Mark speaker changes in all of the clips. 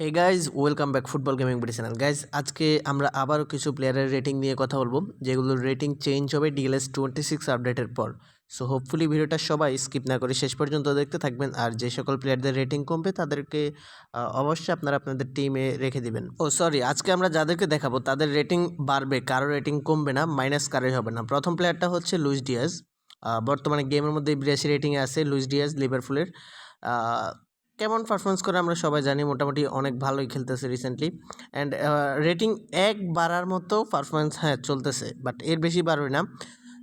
Speaker 1: Hey guys welcome back football gaming BD channel guys আজকে আমরা আবারও কিছু প্লেয়ারের রেটিং নিয়ে কথা বলব যেগুলোর রেটিং চেঞ্জ হবে ডিএলএস টোয়েন্টি সিক্স আপডেটের পর। সো হোপফুলি ভিডিওটা সবাই স্কিপ না করে শেষ পর্যন্ত দেখতে থাকবেন আর যে সকল প্লেয়ারদের রেটিং কমবে তাদেরকে অবশ্যই আপনারা আপনাদের টিমে রেখে দিবেন। ও সরি আজকে আমরা যাদেরকে দেখাবো তাদের রেটিং বাড়বে কারও রেটিং কমবে না মাইনাস কারোই হবে না। প্রথম প্লেয়ারটা হচ্ছে লুইস ডিয়াজ বর্তমানে গেমের মধ্যে বিরাশি রেটিংয়ে আছে লুইস ডিয়াজ লিভারপুলের। আহ, কেমন পারফরমেন্স করে আমরা সবাই জানি, মোটামুটি অনেক ভালোই খেলতেছে রিসেন্টলি অ্যান্ড রেটিং এক বাড়ার মতো পারফরমেন্স হ্যাঁ চলতেছে বাট এর বেশি বাড়বে না।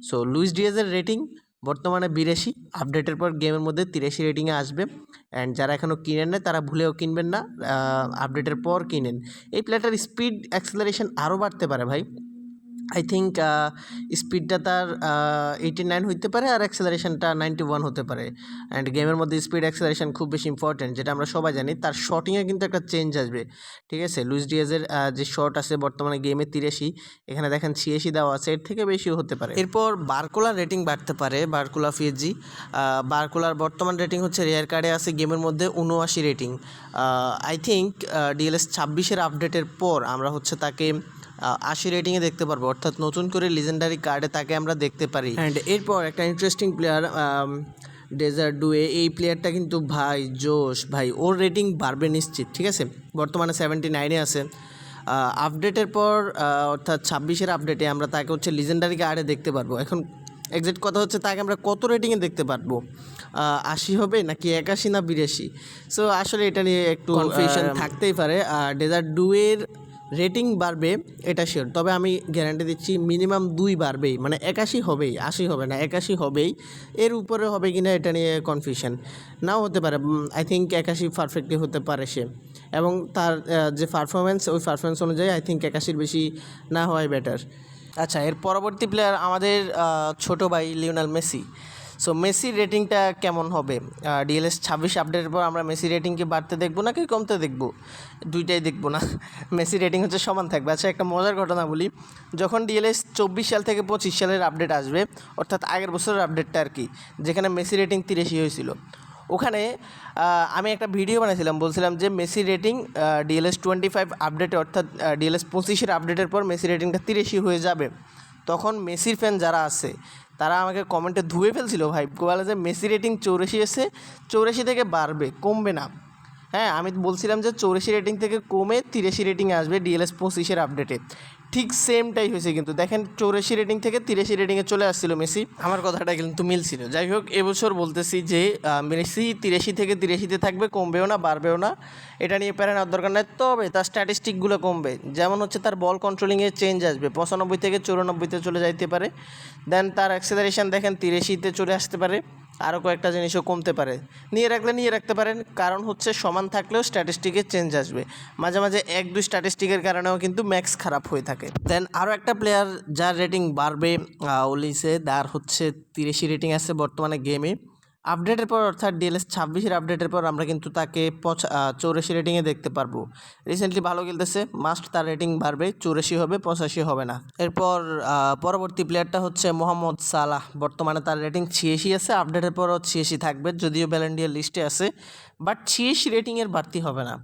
Speaker 1: সো লুইস ডিয়াজের রেটিং বর্তমানে বিরাশি আপডেটের পর গেমের মধ্যে তিরাশি রেটিংয়ে আসবে। অ্যান্ড যারা এখনও কিনেন না তারা ভুলেও কিনবেন না আপডেটের পর কিনেন। এই প্লেটার স্পিড অ্যাক্সেলারেশন আরও বাড়তে পারে ভাই। আই থিঙ্ক স্পিডটা তার এইটি নাইন হইতে পারে আর অ্যাক্সেলারেশনটা নাইনটি ওয়ান হতে পারে। অ্যান্ড গেমের মধ্যে স্পিড অ্যাক্সেলারেশন খুব বেশি ইম্পর্টেন্ট যেটা আমরা সবাই জানি। তার শটিংয়ে কিন্তু একটা চেঞ্জ আসবে, ঠিক আছে? লুইস ডিয়াজের যে শট আছে বর্তমানে গেমে তিরাশি, এখানে দেখেন ছিয়াশি দেওয়া আছে, এর থেকে বেশিও হতে পারে। এরপর বারকুলার রেটিং বাড়তে পারে বারকুলা ফিএজি বারকুলার বর্তমান রেটিং হচ্ছে রেয়ার কার্ডে আছে গেমের মধ্যে উনআশি রেটিং আই থিঙ্ক ডিএলএস ছাব্বিশের আপডেটের পর আমরা হচ্ছে তাকে আশি রেটিংয়ে দেখতে পারব। অর্থাৎ নতুন করে লিজেন্ডারি কার্ডে তাকে আমরা দেখতে পারি। অ্যান্ড এরপর একটা ইন্টারেস্টিং প্লেয়ার ডেজার্ট ডুয়ে এই প্লেয়ারটা কিন্তু ভাই জোশ। ভাই ওর রেটিং বাড়বে নিশ্চিত ঠিক আছে? বর্তমানে সেভেন্টি নাইনে আছে আপডেটের পর অর্থাৎ ছাব্বিশের আপডেটে আমরা তাকে হচ্ছে লিজেন্ডারি কার্ডে দেখতে পারব। এখন এক্সাক্ট কথা হচ্ছে তাকে আমরা কত রেটিংয়ে দেখতে পারব? আশি হবে নাকি একাশি না বিরাশি? সো আসলে এটা নিয়ে একটু কনফিউশন থাকতেই পারে। আর ডেজার্ট ডুয়ের রেটিং বাড়বে, এটা শিওর তবে আমি গ্যারান্টি দিচ্ছি মিনিমাম দুই বাড়বেই মানে একাশি হবেই, আশি হবে না, একাশি হবেই। এর উপরে হবে কি না এটা নিয়ে কনফিউশন নাও হতে পারে আই থিঙ্ক একাশি পারফেক্টলি হতে পারে সে। এবং তার যে পারফরমেন্স ওই পারফরমেন্স অনুযায়ী আই থিঙ্ক একাশির বেশি না হওয়াই বেটার আচ্ছা এর পরবর্তী প্লেয়ার আমাদের ছোট ভাই লিওনাল মেসি। সো মেসির রেটিংটা কেমন হবে? ডিএলএস ছাব্বিশ আপডেটের পর আমরা মেসি রেটিংকে বাড়তে দেখব নাকি কমতে দেখব? দুইটাই দেখব না। মেসি রেটিং হচ্ছে সমান থাকবে। আচ্ছা একটা মজার ঘটনা বলি। যখন ডিএলএস চব্বিশ সাল থেকে পঁচিশ সালের আপডেট আসবে, অর্থাৎ আগের বছরের আপডেটটা আর কি, যেখানে মেসি রেটিং তিরাশি হয়েছিল। ওখানে আমি একটা ভিডিও বানিয়েছিলাম, বলছিলাম যে Messi rating DLS twenty five আপডেটে অর্থাৎ ডিএলএস পঁচিশের আপডেটের পর মেসি রেটিংটা তিরাশি হয়ে যাবে। তখন মেসির ফ্যান যারা আছে তারা আমাকে কমেন্টে ধুয়ে ফেলছিল ভাই। বলে যে, মেসি রেটিং চৌরাশি এসে চৌরাশি থেকে বাড়বে, কমবে না। হ্যাঁ আমি বলছিলাম যে, চৌরাশি রেটিং থেকে কমে তিরাশি রেটিং আসবে ডিএলএস পঁচিশের আপডেটে ঠিক সেমটাই হয়েছে কিন্তু। দেখেন চৌরাশি রেটিং থেকে তিরাশি রেটিংয়ে চলে আসছিল মেসি। আমার কথাটা কিন্তু মিলছিল যাই হোক, এবছর বলতেছি যে মেসি তিরাশি থেকে তিরাশিতে থাকবে, কমবেও না, বাড়বেও না। এটা নিয়ে প্যারা নেওয়ার দরকার নাই। তবে তার স্ট্যাটিস্টিকগুলো কমবে। যেমন হচ্ছে তার বল কন্ট্রোলিংয়ে চেঞ্জ আসবে। পঁচানব্বই থেকে চৌরানব্বইতে চলে যাইতে পারে। দেন তার অ্যাক্সেলারেশন দেখেন তিরাশিতে চলে আসতে পারে। আরও কয়েকটা জিনিসও কমতে পারে। নিয়ে রাখলে নিয়ে রাখতে পারেন, কারণ হচ্ছে সমান থাকলেও স্ট্যাটিস্টিকে চেঞ্জ আসবে। মাঝে মাঝে এক দুই স্ট্যাটিস্টিকের কারণেও কিন্তু ম্যাক্স খারাপ হয়ে থাকে। দেন আরও একটা প্লেয়ার যার রেটিং বাড়বে ওলিসে, তার হচ্ছে তিরিশি রেটিং আছে বর্তমানে গেমে আপডেটের পর অর্থাৎ ডিএলএস ছাব্বিশের আপডেটের পর আমরা কিন্তু তাকে পঁচা চৌরাশি রেটিংয়ে দেখতে পারব। রিসেন্টলি ভালো খেলতেছে মাস্ট তার রেটিং বাড়বে, চৌরাশি হবে, পঁচাশি হবে না। এরপর পরবর্তী প্লেয়ারটা হচ্ছে মোহাম্মদ সালাহ। বর্তমানে তার রেটিং ছিয়াশি আছে, আপডেটের পরও ছিয়াশি থাকবে, যদিও ব্যালেন্ডিয়ার লিস্টে আছে বাট ছিয়াশি রেটিংয়ের বাড়তি হবে না।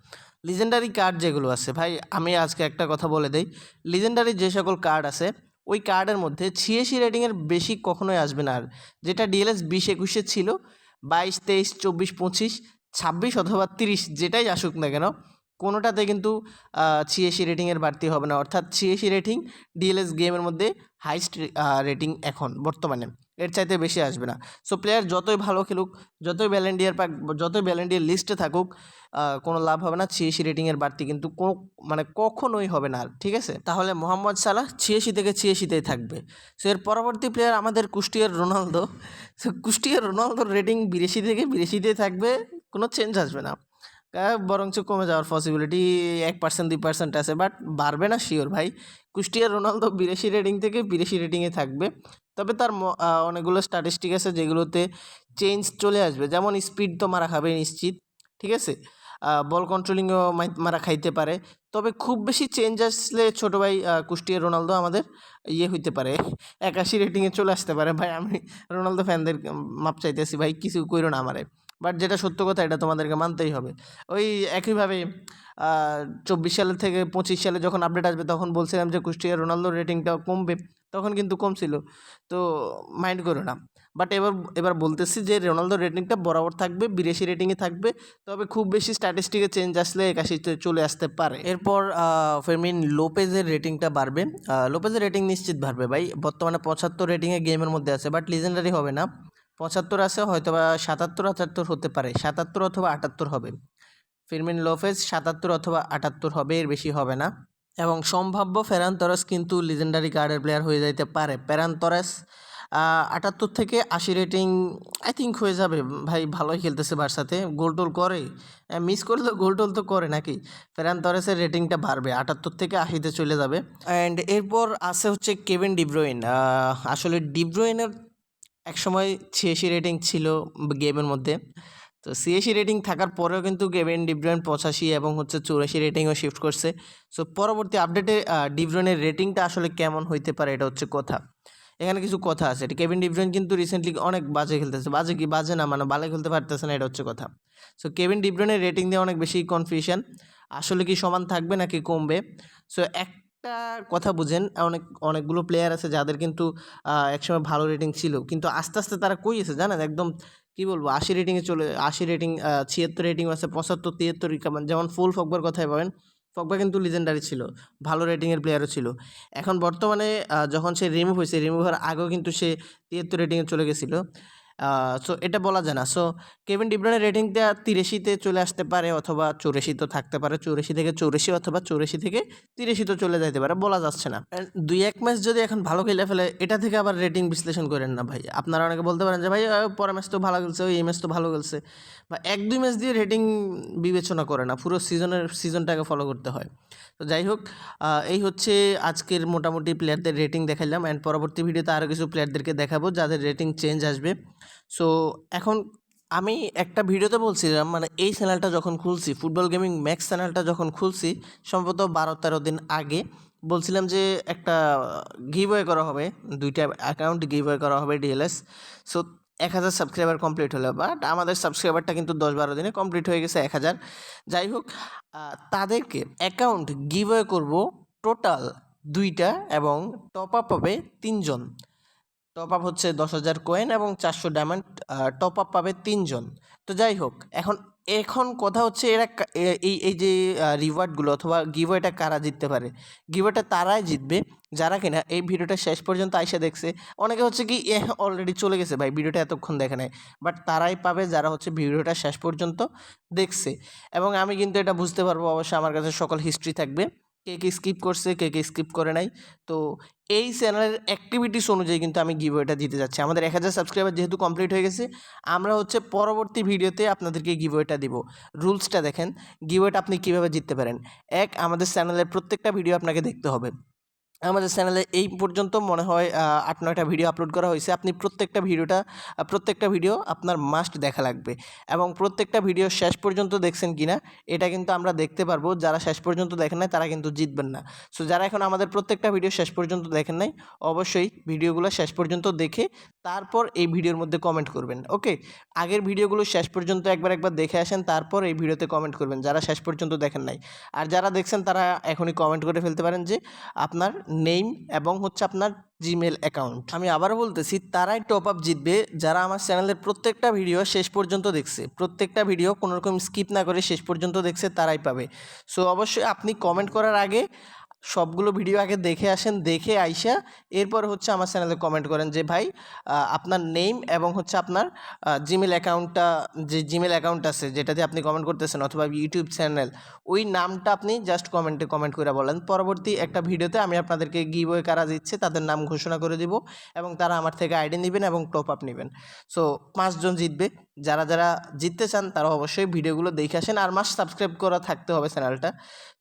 Speaker 1: লিজেন্ডারি কার্ড যেগুলো আছে, ভাই, আমি আজকে একটা কথা বলে দেই। লিজেন্ডারি যে সকল কার্ড আছে ওই কার্ডের মধ্যে ছিয়াশি রেটিংয়ের বেশি কখনোই আসবে না আর। যেটা ডিএলএস বিশ একুশে ছিল, বাইশ, তেইশ, চব্বিশ, পঁচিশ, ছাব্বিশ অথবা তিরিশ, যেটাই আসুক না কেন, কোনোটাতে কিন্তু ছিয়াশি রেটিংয়ের বাড়তি হবে না। অর্থাৎ ছিয়াশি রেটিং ডিএলএস গেমের মধ্যে হাইস্ট রেটিং এখন, বর্তমানে। এর চাইতে বেশি আসবে না। সো প্লেয়ার যতই ভালো খেলুক, যতই ব্যালেন্ডিয়ার পাক, যতই ব্যালেন্ডিয়ার লিস্টে থাকুক কোনো লাভ হবে না, ছিয়াশি রেটিংয়ের বাড়তি কিন্তু কোনো মানে কখনোই হবে না ঠিক আছে? তাহলে মোহাম্মদ সালাহ ছিয়াশি থেকে ছিয়াশিতেই থাকবে। সো এর পরবর্তী প্লেয়ার আমাদের কুষ্টিয়ার রোনালদো। সো কুষ্টিয়ার রোনালদোর রেটিং বিরাশি থেকে বিরাশিতেই থাকবে, কোনো চেঞ্জ আসবে না। বরঞ্চ কমে যাওয়ার পসিবিলিটি এক পার্সেন্ট দুই পার্সেন্ট আছে বাট বাড়বে না শিওর ভাই। কুষ্টিয়ার রোনালদো বিরাশি রেটিং থেকে বিরাশি রেটিংয়ে থাকবে। তবে তার অনেকগুলো স্ট্যাটিস্টিক আছে যেগুলোতে চেঞ্জ চলে আসবে। যেমন স্পিড তো মারা খাবে নিশ্চিত, ঠিক আছে? বল কন্ট্রোলিংও মারা খাইতে পারে। তবে খুব বেশি চেঞ্জ আসলে ছোটো ভাই কুষ্টিয়া রোনালদো আমাদের ইয়ে হইতে পারে, একাশি রেটিংয়ে চলে আসতে পারে। ভাই, আমি রোনালদো ফ্যানদের মাপ চাইতেছি, ভাই, কিছু কইরো না আমারে। বাট যেটা সত্য কথা, এটা তোমাদেরকে মানতেই হবে। ওই একইভাবে চব্বিশ সালের থেকে পঁচিশ সালে যখন আপডেট আসবে, তখন বলছিলাম যে, কুষ্টিয়া রোনালদোর রেটিংটা কমবে। তখন কিন্তু কমছিল। তো মাইন্ড করো না। বাট এবার এবার বলতেছি যে, রোনালদোর রেটিংটা বরাবর থাকবে, বিরাশি রেটিংয়ে থাকবে। তবে খুব বেশি স্ট্যাটিস্টিকে চেঞ্জ আসলে একাশিতে চলে আসতে পারে। এরপর ফেরমিন লোপেজের রেটিংটা বাড়বে। লোপেজের রেটিং নিশ্চিত বাড়বে, ভাই। বর্তমানে পঁচাত্তর রেটিংয়ে গেমের মধ্যে আছে বাট লিজেন্ডারি হবে না। পঁচাত্তর আছে হয়তো বা সাতাত্তর, আটাত্তর হতে পারে। সাতাত্তর অথবা আটাত্তর হবে। ফিরমিন লোফেজ সাতাত্তর অথবা আটাত্তর হবে, এর বেশি হবে না। এবং সম্ভাব্য ফেরান তরাস কিন্তু লিজেন্ডারি কার্ডের প্লেয়ার হয়ে যাইতে পারে। ফেরান তরাস আটাত্তর থেকে আশি রেটিং আই থিঙ্ক হয়ে যাবে। ভাই, ভালোই খেলতেছে বার্সাতে। গোল টোল করে। মিস করলে গোল টোল তো করে নাকি? ফেরান রেটিংটা বাড়বে। আটাত্তর থেকে আশিতে চলে যাবে। অ্যান্ড এরপর আছে হচ্ছে কেভিন ডিব্রোইন। আসলে ডিব্রোইনের একসময় ছিয়াশি রেটিং ছিল গেমের মধ্যে। তো সিএসি রেটিং থাকার পরেও কিন্তু কেভিন ডিব্রয়েন পঁচাশি এবং হচ্ছে চৌরাশি রেটিংও শিফট করছে। সো পরবর্তী আপডেটে ডিব্রয়েনের রেটিংটা আসলে কেমন হইতে পারে এটা হচ্ছে কথা। এখানে কিছু কথা আছে। কেভিন ডিব্রয়েন কিন্তু রিসেন্টলি অনেক বাজে খেলতেছে। বাজে কি? বাজে না মানে ভালো খেলতে পারতেছে না, এটা হচ্ছে কথা। সো কেভিন ডিব্রয়েনের রেটিং দিয়ে অনেক বেশি কনফিউশন আসলে কি সমান থাকবে নাকি কমবে? সো একটা কথা বুঝেন, অনেক, অনেকগুলো প্লেয়ার আছে যাদের কিন্তু একসময় ভালো রেটিং ছিল। কিন্তু আস্তে আস্তে তারা কই আছে জানেন? একদম কি বলব? আশি রেটিংয়ে চলে, আশি রেটিং ছিয়াত্তর রেটিং আছে, পঁচাত্তর, তিয়াত্তর রিকামান যেমন ফুল ফকবার কথাই পাবেন ফকবা কিন্তু লিজেন্ডারি ছিল, ভালো রেটিংয়ের প্লেয়ারও ছিল। এখন বর্তমানে যখন সে রিমুভ হয়েছে রিমুভ হওয়ার আগেও কিন্তু সে তিয়াত্তর রেটিংয়ে চলে গেছিল। সো এটা বলা যায় না। সো কেভিন ডিব্রনের রেটিংটা তিরাশিতে চলে আসতে পারে অথবা তো থাকতে পারে, চৌরাশি থেকে চৌরাশি অথবা চৌরাশি থেকে তো চলে যাইতে পারে, বলা যাচ্ছে না। দুই এক ম্যাচ যদি এখন ভালো খেলে ফেলে, এটা থেকে আবার রেটিং বিশ্লেষণ করেন না ভাই। আপনারা অনেকে বলতে পারেন যে, ভাই পরের ম্যাচ তো ভালো খেলছে, ওই ম্যাচ তো ভালো খেলছে। বা এক দুই ম্যাচ দিয়ে রেটিং বিবেচনা করে না, পুরো সিজনের সিজনটাকে ফলো করতে হয়। তো যাই হোক এই হচ্ছে আজকের মোটামুটি প্লেয়ারদের রেটিং দেখাইলাম অ্যান্ড পরবর্তী ভিডিওতে আরও কিছু প্লেয়ারদেরকে দেখাবো যাদের রেটিং চেঞ্জ আসবে। সো এখন আমি একটা ভিডিওতে বলছিলাম মানে এই চ্যানেলটা যখন খুলছি ফুটবল গেমিং ম্যাক্স চ্যানেলটা যখন খুলছি, সম্ভবত বারো তেরো দিন আগে, বলছিলাম যে একটা গিভওয়ে করা হবে, দুইটা অ্যাকাউন্ট গিভওয়ে করা হবে ডিএলএস সো এক হাজার সাবস্ক্রাইবার কমপ্লিট হলো বাট আমাদের সাবস্ক্রাইবারটা কিন্তু দশ বারো দিনে কমপ্লিট হয়ে গেছে এক হাজার। যাই হোক তাদেরকে অ্যাকাউন্ট গিভওয়ে করব টোটাল দুইটা এবং টপ আপ হবে তিনজন। টপ আপ হচ্ছে দশ হাজার কয়েন এবং চারশো ডায়মন্ড টপ আপ পাবে তিনজন। তো যাই হোক, এখন এখন কথা হচ্ছে এরা এই এই যে রিওয়ার্ডগুলো অথবা গিভওয়েটা কারা জিততে পারে? গিভওয়েটা তারাই জিতবে, যারা কিনা এই ভিডিওটা শেষ পর্যন্ত আইসা দেখছে। অনেকে হচ্ছে কি এ অলরেডি চলে গেছে ভাই, ভিডিওটা এতক্ষণ দেখে নেয় বাট তারাই পাবে যারা হচ্ছে ভিডিওটা শেষ পর্যন্ত দেখছে। এবং আমি কিন্তু এটা বুঝতে পারব, অবশ্যই আমার কাছে সকল হিস্ট্রি থাকবে। কে কে স্কিপ করছে, কে কে স্কিপ করে নাই। তো এই চ্যানেলের অ্যাক্টিভিটিস অনুযায়ী কিন্তু আমি গিভওয়েটা দিতে যাচ্ছি। আমাদের এক হাজার সাবস্ক্রাইবার যেহেতু কমপ্লিট হয়ে গেছে, আমরা হচ্ছে পরবর্তী ভিডিওতে আপনাদেরকে গিভওয়েটা দিব। রুলসটা দেখেন গিভওয়েটা আপনি কীভাবে জিততে পারেন। এক, আমাদের চ্যানেলের প্রত্যেকটা ভিডিও আপনাকে দেখতে হবে। আমাদের চ্যানেলে এই পর্যন্ত মনে হয় আট, নয়টা ভিডিও আপলোড করা হয়েছে। আপনি প্রত্যেকটা ভিডিওটা প্রত্যেকটা ভিডিও আপনার মাস্ট দেখা লাগবে। এবং প্রত্যেকটা ভিডিও শেষ পর্যন্ত দেখছেন কি না এটা কিন্তু আমরা দেখতে পারব। যারা শেষ পর্যন্ত দেখেন নাই, তারা কিন্তু জিতবেন না। সো যারা এখন আমাদের প্রত্যেকটা ভিডিও শেষ পর্যন্ত দেখেন নাই, অবশ্যই ভিডিওগুলো শেষ পর্যন্ত দেখে, তারপর এই ভিডিওর মধ্যে কমেন্ট করবেন। ওকে আগের ভিডিওগুলো শেষ পর্যন্ত একবার একবার দেখে আসেন, তারপর এই ভিডিওতে কমেন্ট করবেন। যারা শেষ পর্যন্ত দেখেন নাই, আর যারা দেখছেন, তারা এখনই কমেন্ট করে ফেলতে পারেন যে, আপনার নেম এবং হচ্ছে আপনার জিমেল অ্যাকাউন্ট আমি আবারও বলতেছি, তারাই টপ আপ জিতবে যারা আমার চ্যানেলের প্রত্যেকটা ভিডিও শেষ পর্যন্ত দেখছে। প্রত্যেকটা ভিডিও কোনোরকম স্কিপ না করে শেষ পর্যন্ত দেখছে, তারাই পাবে। সো অবশ্যই আপনি কমেন্ট করার আগে সবগুলো ভিডিও আগে দেখে আসেন, দেখে আইসা এরপর হচ্ছে আমার চ্যানেলে কমেন্ট করেন যে, ভাই আপনার নেম এবং হচ্ছে আপনার জিমেল অ্যাকাউন্টটা যে জিমেল অ্যাকাউন্ট আছে যেটাতে আপনি কমেন্ট করতেছেন অথবা ইউটিউব চ্যানেল ওই নামটা আপনি জাস্ট কমেন্টে কমেন্ট করে বলেন। পরবর্তী একটা ভিডিওতে আমি আপনাদেরকে গিভওয়ে কারা দিচ্ছে, তাদের নাম ঘোষণা করে দিব এবং তারা আমার থেকে আইডি নেবেন এবং টপ আপ নেবেন। সো পাঁচজন জিতবে। যারা যারা জিততে চান তারা অবশ্যই ভিডিওগুলো দেখে আসেন। আর মাস সাবস্ক্রাইব করা থাকতে হবে চ্যানেলটা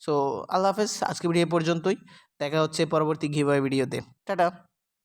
Speaker 1: সো আল্লাহ হাফেজ আজকে ভিডিও পর্যন্তই। দেখা হচ্ছে পরবর্তী ঘিবাই ভিডিওতে টাটা!